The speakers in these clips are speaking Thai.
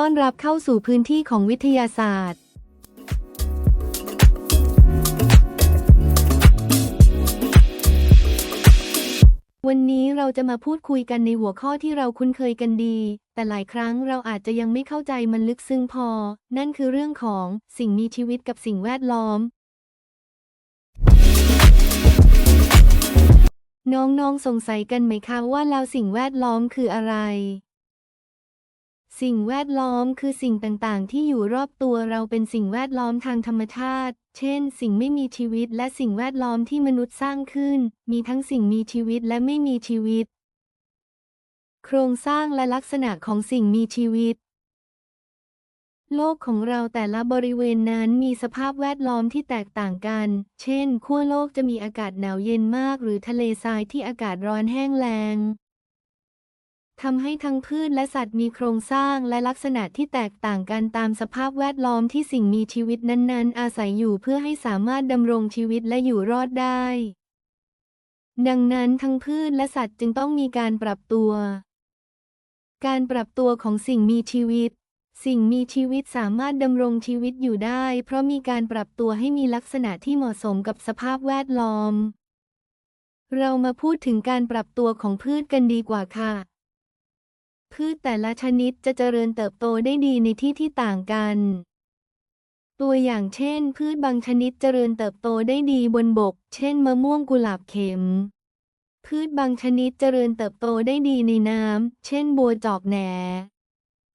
ต้อนรับเข้าสู่พื้นที่ของวิทยาศาสตร์ วันนี้เราจะมาพูดคุยกันในหัวข้อที่เราคุ้นเคยกันดี แต่หลายครั้งเราอาจจะยังไม่เข้าใจมันลึกซึ้งพอ นั่นคือเรื่องของสิ่งมีชีวิตกับสิ่งแวดล้อมน้องๆ สงสัยกันไหมคะว่าแล้วสิ่งแวดล้อมคืออะไร สิ่งแวดล้อมคือสิ่งต่างๆ ที่อยู่รอบตัวเราเป็นสิ่งแวดล้อมทางธรรมชาติ เช่น สิ่งไม่มีชีวิตและสิ่งแวดล้อมที่มนุษย์สร้างขึ้น มีทั้งสิ่งมีชีวิตและไม่มีชีวิต โครงสร้างและลักษณะของสิ่งมีชีวิต โลกของเราแต่ละบริเวณนั้นมีสภาพแวดล้อมที่แตกต่างกัน เช่น ขั้วโลกจะมีอากาศหนาวเย็นมาก หรือทะเลทรายที่อากาศร้อนแห้งแล้ง ทำให้ทั้งพืชและสัตว์มีโครงสร้างและลักษณะที่แตกต่างกันตามสภาพแวดล้อมที่สิ่งมีชีวิตนั้นๆ อาศัยอยู่เพื่อให้สามารถดำรงชีวิตและอยู่รอดได้ ดังนั้นทั้งพืชและสัตว์จึงต้องมีการปรับตัว การปรับตัวของสิ่งมีชีวิต สิ่งมีชีวิตสามารถดำรงชีวิตอยู่ได้ เพราะมีการปรับตัวให้มีลักษณะที่เหมาะสมกับสภาพแวดล้อม เรามาพูดถึงการปรับตัวของพืชกันดีกว่าค่ะ พืชแต่ละชนิดจะเจริญเติบโตได้ดีในที่ที่ต่างกัน ตัวอย่างเช่น พืชบางชนิดเจริญเติบโตได้ดีบนบก เช่น มะม่วงกุหลาบเข็ม พืชบางชนิดเจริญเติบโตได้ดีในน้ำ เช่น บัวจอกแหน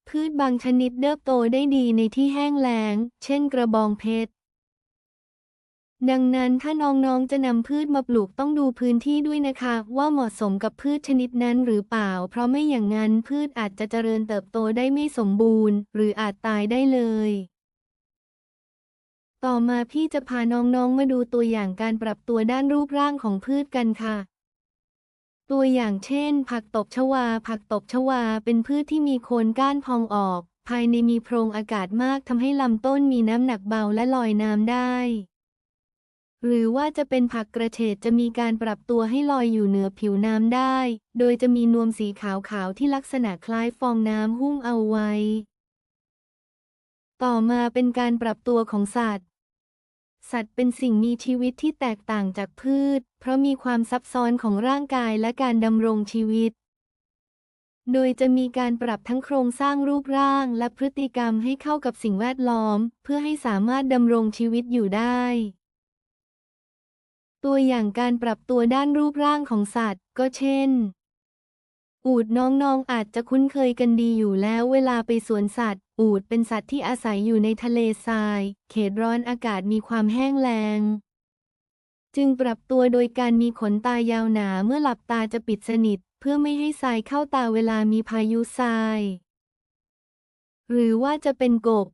พืชบางชนิดเติบโตได้ดีในที่แห้งแล้ง เช่น กระบองเพชร ดังนั้นถ้าน้องๆจะนำพืชมาปลูกต้องดูพื้นที่ด้วยนะคะ ว่าเหมาะสมกับพืชชนิดนั้นหรือเปล่า เพราะไม่อย่างนั้นพืชอาจจะเจริญเติบโตได้ไม่สมบูรณ์ หรืออาจตายได้เลย ต่อมาพี่จะพาน้องๆมาดูตัวอย่างการปรับตัวด้านรูปร่างของพืชกันค่ะ ตัวอย่างเช่น ผักตบชวา ผักตบชวาเป็นพืชที่มีโคนก้านพองออก ภายในมีโพรงอากาศมากทำให้ลำต้นมีน้ำหนักเบาและลอยน้ำได้ หรือว่าจะเป็นผักกระเฉดจะมีการปรับตัวให้ลอยอยู่เหนือผิวน้ำได้ โดยจะมีนวมสีขาวๆที่ลักษณะคล้ายฟองน้ำหุ้มเอาไว้ ต่อมาเป็นการปรับตัวของสัตว์ สัตว์เป็นสิ่งมีชีวิตที่แตกต่างจากพืช เพราะมีความซับซ้อนของร่างกายและการดำรงชีวิต โดยจะมีการปรับทั้งโครงสร้างรูปร่างและพฤติกรรมให้เข้ากับสิ่งแวดล้อม เพื่อให้สามารถดำรงชีวิตอยู่ได้ ตัวอย่างการปรับตัวด้านรูปร่างของสัตว์ ก็เช่น อูฐน้องๆอาจจะคุ้นเคยกันดีอยู่แล้วเวลาไปสวนสัตว์ อูฐเป็นสัตว์ที่อาศัยอยู่ในทะเลทราย เขตร้อนอากาศมีความแห้งแล้งจึงปรับตัวโดยการมีขนตายาวหนาเมื่อหลับตาจะปิดสนิท เพื่อไม่ให้ทรายเข้าตาเวลามีพายุทราย หรือว่าจะเป็นกบ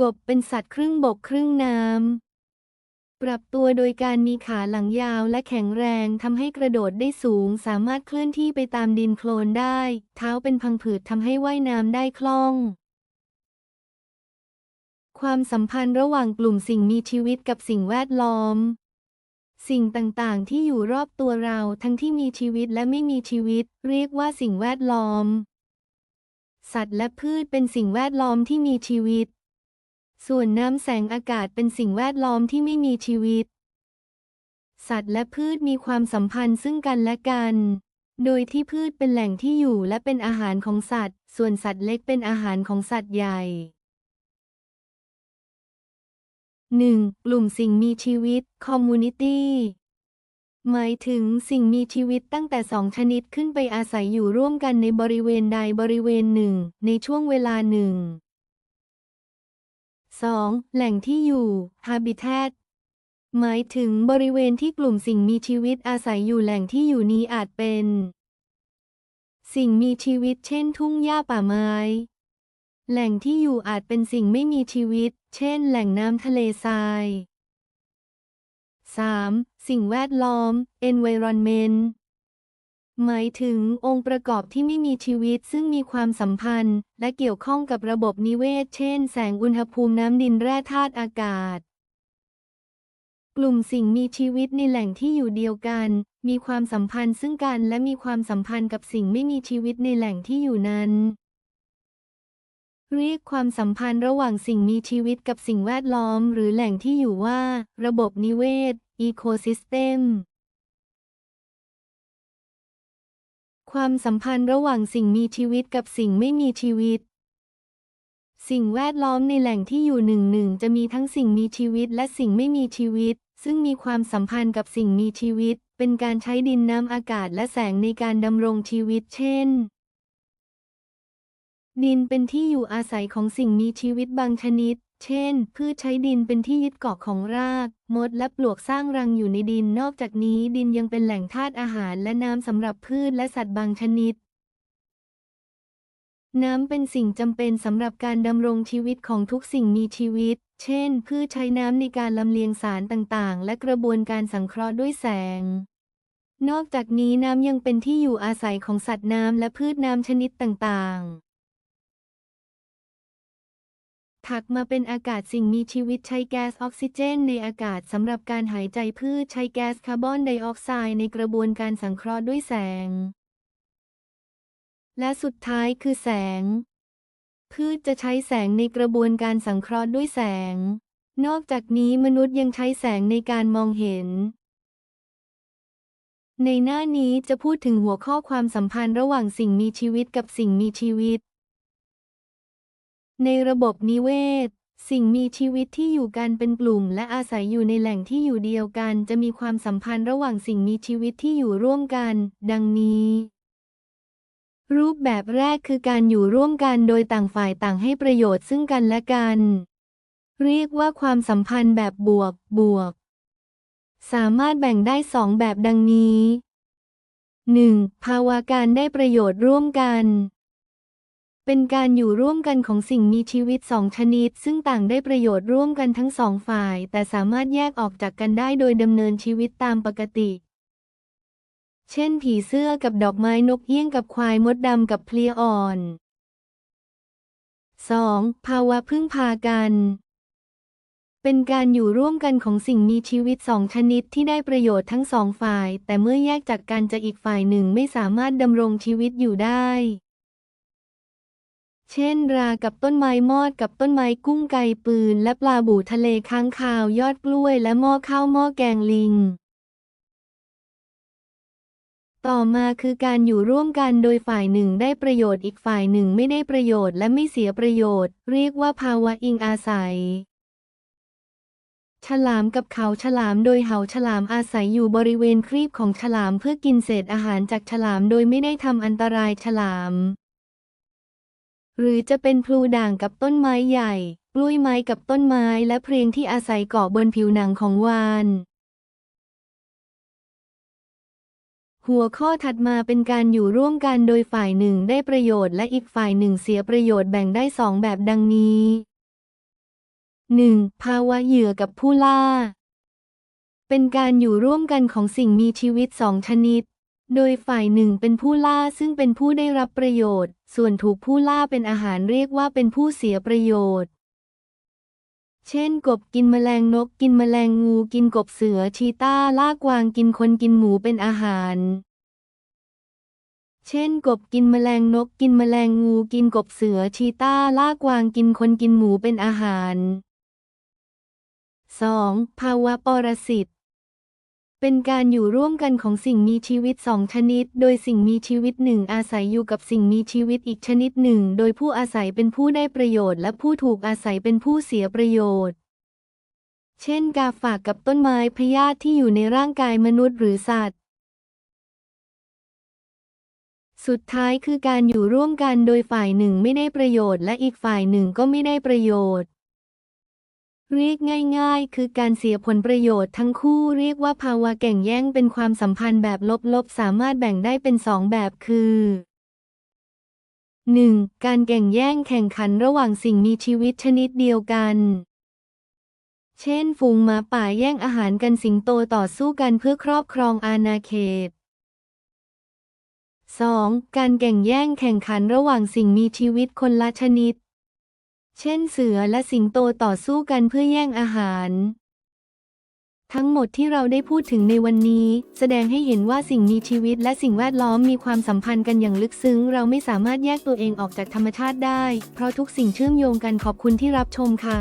กบเป็นสัตว์ครึ่งบกครึ่งน้ำ ปรับตัวโดยการมีขาหลังยาวและแข็งแรงทำให้กระโดดได้สูง สามารถเคลื่อนที่ไปตามดินโคลนได้ เท้าเป็นพังผืดทำให้ว่ายน้ำได้คล่อง ความสัมพันธ์ระหว่างกลุ่มสิ่งมีชีวิตกับสิ่งแวดล้อม สิ่งต่างๆ ที่อยู่รอบตัวเราทั้งที่มีชีวิตและไม่มีชีวิต เรียกว่าสิ่งแวดล้อม สัตว์และพืชเป็นสิ่งแวดล้อมที่มีชีวิต ส่วนน้ำแสงอากาศเป็นสิ่งแวดล้อมที่ไม่มีชีวิต สัตว์และพืชมีความสัมพันธ์ซึ่งกันและกัน โดยที่พืชเป็นแหล่งที่อยู่และเป็นอาหารของสัตว์ ส่วนสัตว์เล็กเป็นอาหารของสัตว์ใหญ่ 1. กลุ่มสิ่งมีชีวิต Community หมายถึงสิ่งมีชีวิตตั้งแต่สองชนิดขึ้นไปอาศัยอยู่ร่วมกันในบริเวณใดบริเวณหนึ่ง ในช่วงเวลาหนึ่ง 2. แหล่งที่อยู่ Habitat หมายถึงบริเวณที่กลุ่มสิ่งมีชีวิตอาศัยอยู่แหล่งที่อยู่นี้อาจเป็น สิ่งมีชีวิตเช่นทุ่งหญ้าป่าไม้ แหล่งที่อยู่อาจเป็นสิ่งไม่มีชีวิต เช่น แหล่งน้ำทะเลทราย 3. สิ่งแวดล้อม environment หมายถึงองค์ประกอบที่ไม่มีชีวิตซึ่งมีความสัมพันธ์ และเกี่ยวข้องกับระบบนิเวศ เช่น แสงอุณหภูมิน้ำดินแร่ธาตุอากาศ กลุ่มสิ่งมีชีวิตในแหล่งที่อยู่เดียวกัน มีความสัมพันธ์ซึ่งกันและมีความสัมพันธ์กับสิ่งไม่มีชีวิตในแหล่งที่อยู่นั้นเรียกความสัมพันธ์ระหว่างสิ่งมีชีวิตกับสิ่งแวดล้อม หรือแหล่งที่อยู่ว่า ระบบนิเวศ ecosystem ความสัมพันธ์ระหว่างสิ่งมีชีวิตกับสิ่งไม่มีชีวิต สิ่งแวดล้อมในแหล่งที่อยู่หนึ่งหนึ่งจะมีทั้งสิ่งมีชีวิตและสิ่งไม่มีชีวิต ซึ่งมีความสัมพันธ์กับสิ่งมีชีวิต เป็นการใช้ดินน้ำอากาศและแสงในการดำรงชีวิต เช่น ดินเป็นที่อยู่อาศัยของสิ่งมีชีวิตบางชนิด เช่น พืชใช้ดินเป็นที่ยึดเกาะของราก มดและปลวกสร้างรังอยู่ในดิน นอกจากนี้ดินยังเป็นแหล่งธาตุอาหารและน้ำสำหรับพืชและสัตว์บางชนิด น้ำเป็นสิ่งจำเป็นสำหรับการดำรงชีวิตของทุกสิ่งมีชีวิต เช่น พืชใช้น้ำในการลำเลียงสารต่างๆ และกระบวนการสังเคราะห์ด้วยแสง นอกจากนี้น้ำยังเป็นที่อยู่อาศัยของสัตว์น้ำและพืชน้ำชนิดต่างๆ ถัดมาเป็นอากาศสิ่งมีชีวิตใช้แก๊สออกซิเจน ในอากาศสำหรับการหายใจพืชใช้แก๊สคาร์บอนไดออกไซด์ในกระบวนการสังเคราะห์ด้วยแสง และสุดท้ายคือแสง พืชจะใช้แสงในกระบวนการสังเคราะห์ด้วยแสง นอกจากนี้มนุษย์ยังใช้แสงในการมองเห็น ในหน้านี้จะพูดถึงหัวข้อความสัมพันธ์ระหว่างสิ่งมีชีวิตกับสิ่งมีชีวิต ในระบบนิเวศ สิ่งมีชีวิตที่อยู่กันเป็นกลุ่ม และอาศัยอยู่ในแหล่งที่อยู่เดียวกัน จะมีความสัมพันธ์ระหว่างสิ่งมีชีวิตที่อยู่ร่วมกัน ดังนี้ รูปแบบแรกคือการอยู่ร่วมกันโดยต่างฝ่ายต่างให้ประโยชน์ซึ่งกันและกัน เรียกว่าความสัมพันธ์แบบบวกบวก สามารถแบ่งได้สองแบบดังนี้ 1. ภาวะการได้ประโยชน์ร่วมกัน เป็นการอยู่ร่วมกันของสิ่งมีชีวิตสองชนิด ซึ่งต่างได้ประโยชน์ร่วมกันทั้งสองฝ่าย แต่สามารถแยกออกจากกันได้โดยดำเนินชีวิตตามปกติ เช่น ผีเสื้อกับดอกไม้นกเอี้ยงกับควายมดดำกับเพลียอ่อน 2. ภาวะพึ่งพากัน เป็นการอยู่ร่วมกันของสิ่งมีชีวิตสองชนิดที่ได้ประโยชน์ทั้งสองฝ่าย แต่เมื่อแยกจากกันจะอีกฝ่ายหนึ่งไม่สามารถดำรงชีวิตอยู่ได้ เช่น รากับต้นไม้มอดกับต้นไม้กุ้งไก่ปืน และปลาบู่ทะเลค้างคาวยอดกล้วย และหม้อข้าวหม้อแกงลิง ต่อมาคือการอยู่ร่วมกันโดยฝ่ายหนึ่งได้ประโยชน์อีกฝ่ายหนึ่งไม่ได้ประโยชน์และไม่เสียประโยชน์ เรียกว่าภาวะอิงอาศัยฉลามกับเขาฉลามโดยเหาฉลามอาศัยอยู่บริเวณครีบของฉลามเพื่อกินเศษอาหารจากฉลามโดยไม่ได้ทำอันตรายฉลาม หรือจะเป็นพลูด่างกับต้นไม้ใหญ่ กล้วยไม้กับต้นไม้และเพลงที่อาศัยเกาะบนผิวหนังของวาน หัวข้อถัดมาเป็นการอยู่ร่วมกันโดยฝ่ายหนึ่งได้ประโยชน์และอีกฝ่ายหนึ่งเสียประโยชน์แบ่งได้สองแบบดังนี้ 1. ภาวะเหยื่อกับผู้ล่า เป็นการอยู่ร่วมกันของสิ่งมีชีวิตสองชนิด โดยฝ่ายหนึ่งเป็นผู้ล่าซึ่งเป็นผู้ได้รับประโยชน์ ส่วนถูกผู้ล่าเป็นอาหารเรียกว่าเป็นผู้เสียประโยชน์ เช่น กบกินแมลงนกกินแมลงงูกินกบเสือชีต้าล่ากวางกินคนกินหมูเป็นอาหาร เช่น กบกินแมลงนกกินแมลงงูกินกบเสือชีต้าล่ากวางกินคนกินหมูเป็นอาหาร 2. ภาวะปรสิต เป็นการอยู่ร่วมกันของสิ่งมีชีวิตสองชนิด โดยสิ่งมีชีวิตหนึ่งอาศัยอยู่กับสิ่งมีชีวิตอีกชนิดหนึ่ง โดยผู้อาศัยเป็นผู้ได้ประโยชน์และผู้ถูกอาศัยเป็นผู้เสียประโยชน์ เช่น กาฝากกับต้นไม้พยาธิที่อยู่ในร่างกายมนุษย์หรือสัตว์ สุดท้ายคือการอยู่ร่วมกันโดยฝ่ายหนึ่งไม่ได้ประโยชน์และอีกฝ่ายหนึ่งก็ไม่ได้ประโยชน์ เรียกง่ายๆ คือการเสียผลประโยชน์ทั้งคู่เรียกว่าภาวะแก่งแย่งเป็นความสัมพันธ์แบบลบๆ สามารถแบ่งได้เป็นสองแบบคือ 1. การแก่งแย่งแข่งขันระหว่างสิ่งมีชีวิตชนิดเดียวกัน เช่น ฝูงหมาป่าแย่งอาหารกันสิงโตต่อสู้กันเพื่อครอบครองอาณาเขต 2. การแก่งแย่งแข่งขันระหว่างสิ่งมีชีวิตคนละชนิด เช่นเสือและสิงโตต่อสู้กันเพื่อแย่งอาหาร ทั้งหมดที่เราได้พูดถึงในวันนี้ แสดงให้เห็นว่าสิ่งมีชีวิตและสิ่งแวดล้อมมีความสัมพันธ์กันอย่างลึกซึ้ง เราไม่สามารถแยกตัวเองออกจากธรรมชาติได้ เพราะทุกสิ่งเชื่อมโยงกันขอบคุณที่รับชมค่ะ